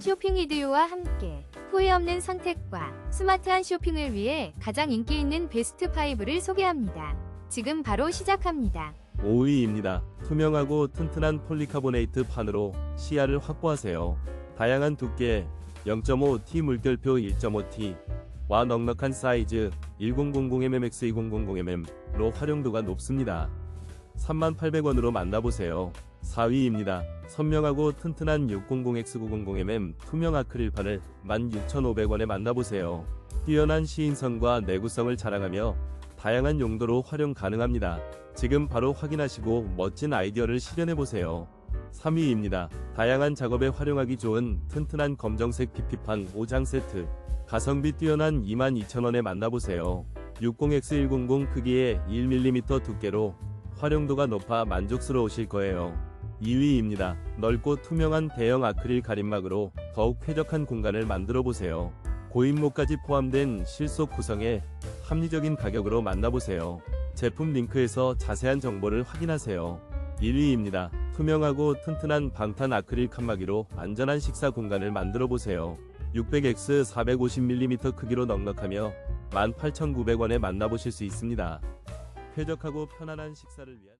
쇼핑 이디오와 함께 후회 없는 선택과 스마트한 쇼핑을 위해 가장 인기 있는 베스트 5를 소개합니다. 지금 바로 시작합니다. 5위입니다. 투명하고 튼튼한 폴리카보네이트 판으로 시야를 확보하세요. 다양한 두께 0.5T 물결표 1.5T 와 넉넉한 사이즈 1000mmx 2000mm로 활용도가 높습니다. 3800원으로 만나보세요. 4위입니다. 선명하고 튼튼한 600X900mm 투명 아크릴판을 16,500원에 만나보세요. 뛰어난 시인성과 내구성을 자랑하며 다양한 용도로 활용 가능합니다. 지금 바로 확인하시고 멋진 아이디어를 실현해보세요. 3위입니다. 다양한 작업에 활용하기 좋은 튼튼한 검정색 PP판 5장 세트. 가성비 뛰어난 22,000원에 만나보세요. 60X100 크기의 1mm 두께로 활용도가 높아 만족스러우실 거예요. 2위입니다. 넓고 투명한 대형 아크릴 가림막으로 더욱 쾌적한 공간을 만들어 보세요. 고인모까지 포함된 실속 구성에 합리적인 가격으로 만나보세요. 제품 링크에서 자세한 정보를 확인하세요. 1위입니다. 투명하고 튼튼한 방탄 아크릴 칸막이로 안전한 식사 공간을 만들어 보세요. 600X 450mm 크기로 넉넉하며 18,900원에 만나보실 수 있습니다. 쾌적하고 편안한 식사를 위한